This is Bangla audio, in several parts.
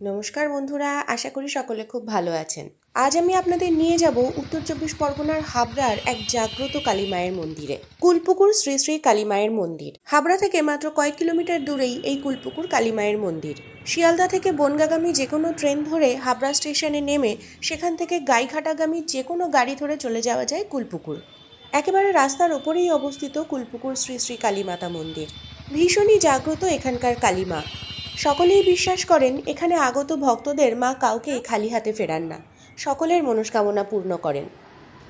নমস্কার বন্ধুরা, আশা করি সকলে খুব ভালো আছেন। আজ আমি আপনাদের নিয়ে যাব উত্তর চব্বিশ পরগনার হাবড়ার এক জাগ্রত কালীমায়ের মন্দিরে। কুলপুকুর শ্রী শ্রী কালীমায়ের মন্দির। হাবড়া থেকে মাত্র কয়েক কিলোমিটার দূরেই এই কুলপুকুর কালীমায়ের মন্দির। শিয়ালদা থেকে বনগাগামী যে কোনো ট্রেন ধরে হাবড়া স্টেশনে নেমে সেখান থেকে গাইঘাটাগামী যে কোনো গাড়ি ধরে চলে যাওয়া যায় কুলপুকুর। একেবারে রাস্তার ওপরেই অবস্থিত কুলপুকুর শ্রী শ্রী কালীমাতা মন্দির। ভীষণই জাগ্রত এখানকার কালীমা সকলেই বিশ্বাস করেন, এখানে আগত ভক্তদের মা কাউকে খালি হাতে ফেরান না। সকলের মনস্কামনা পূর্ণ করেন।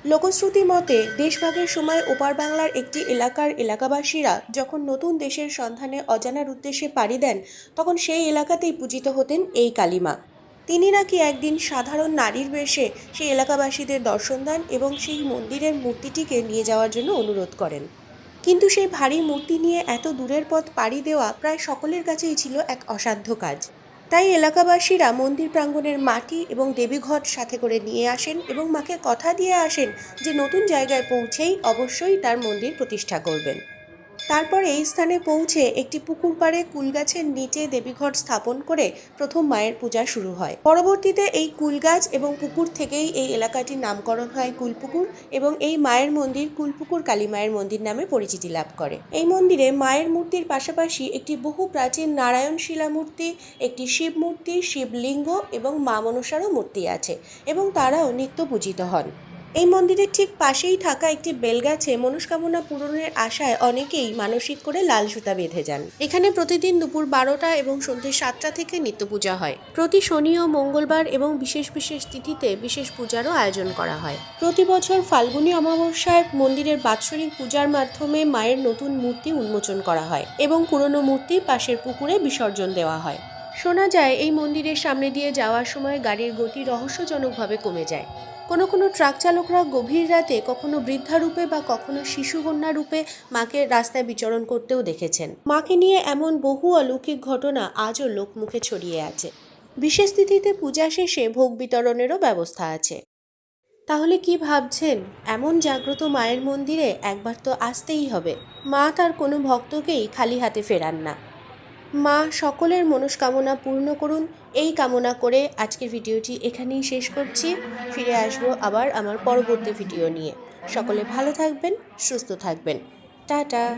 লোকশ্রুতি মতে, দেশভাগের সময় ওপার বাংলার একটি এলাকার এলাকাবাসীরা যখন নতুন দেশের সন্ধানে অজানার উদ্দেশ্যে পাড়ি দেন, তখন সেই এলাকাতেই পূজিত হতেন এই কালীমা তিনি নাকি একদিন সাধারণ নারীর বেশে সেই এলাকাবাসীদের দর্শন দেন এবং সেই মন্দিরের মূর্তিটিকে নিয়ে যাওয়ার জন্য অনুরোধ করেন। কিন্তু সেই ভারী মূর্তি নিয়ে এত দূরের পথ পাড়ি দেওয়া প্রায় সকলের কাছেই ছিল এক অসাধ্য কাজ। তাই এলাকাবাসীরা মন্দির প্রাঙ্গণের মাটি এবং দেবীঘট সাথে করে নিয়ে আসেন এবং মাকে কথা দিয়ে আসেন যে নতুন জায়গায় পৌঁছেই অবশ্যই তার মন্দির প্রতিষ্ঠা করবেন। তারপর এই স্থানে পৌঁছে একটি পুকুর পাড়ে কুলগাছের নিচে দেবীঘট স্থাপন করে প্রথম মায়ের পূজা শুরু হয়। পরবর্তীতে এই কুলগাছ এবং পুকুর থেকেই এই এলাকাটির নামকরণ হয় কুলপুকুর এবং এই মায়ের মন্দির কুলপুকুর কালী মায়ের মন্দির নামে পরিচিতি লাভ করে। এই মন্দিরে মায়ের মূর্তির পাশাপাশি একটি বহু প্রাচীন নারায়ণ শিলা মূর্তি একটি শিব মূর্তি, শিবলিঙ্গ এবং মা মনসারও মূর্তি আছে এবং তারাও নিত্য পূজিত হন। এই মন্দিরের ঠিক পাশেই থাকা একটি বেলগাছে মনস্কামনা পূরণের আশায় অনেকেই মানসিক করে লাল সুতা বেঁধে যান। এখানে প্রতিদিন দুপুর বারোটা এবং সন্ধ্যে সাতটা থেকে নিত্য পূজা হয়। প্রতি শনি ও মঙ্গলবার এবং বিশেষ বিশেষ তিথিতে বিশেষ পূজারও আয়োজন করা হয়। প্রতি বছর ফাল্গুনী অমাবস্যায় মন্দিরের বাৎসরিক পূজার মাধ্যমে মায়ের নতুন মূর্তি উন্মোচন করা হয় এবং পুরনো মূর্তি পাশের পুকুরে বিসর্জন দেওয়া হয়। শোনা যায়, এই মন্দিরের সামনে দিয়ে যাওয়ার সময় গাড়ির গতি রহস্যজনকভাবে কমে যায়। কোনো কোনো ট্রাক চালকরা গভীর রাতে কখনো বৃদ্ধা রূপে বা কখনো শিশুকন্যা রূপে মাকে রাস্তায় বিচরণ করতেও দেখেছেন। মাকে নিয়ে এমন বহু অলৌকিক ঘটনা আজও লোকমুখে ছড়িয়ে আছে। বিশেষ তিথিতে পূজা শেষে ভোগ বিতরণেরও ব্যবস্থা আছে। তাহলে কি ভাবছেন? এমন জাগ্রত মায়ের মন্দিরে একবার তো আসতেই হবে। মা তার কোনো ভক্তকেই খালি হাতে ফেরান না। মা, সকলের মনস্কামনা পূর্ণ করুন। এই কামনা করে আজকের ভিডিওটি এখানেই শেষ করছি। ফিরে আসব আবার আমার পরবর্তী ভিডিও নিয়ে। সকলে ভালো থাকবেন, সুস্থ থাকবেন। টাটা।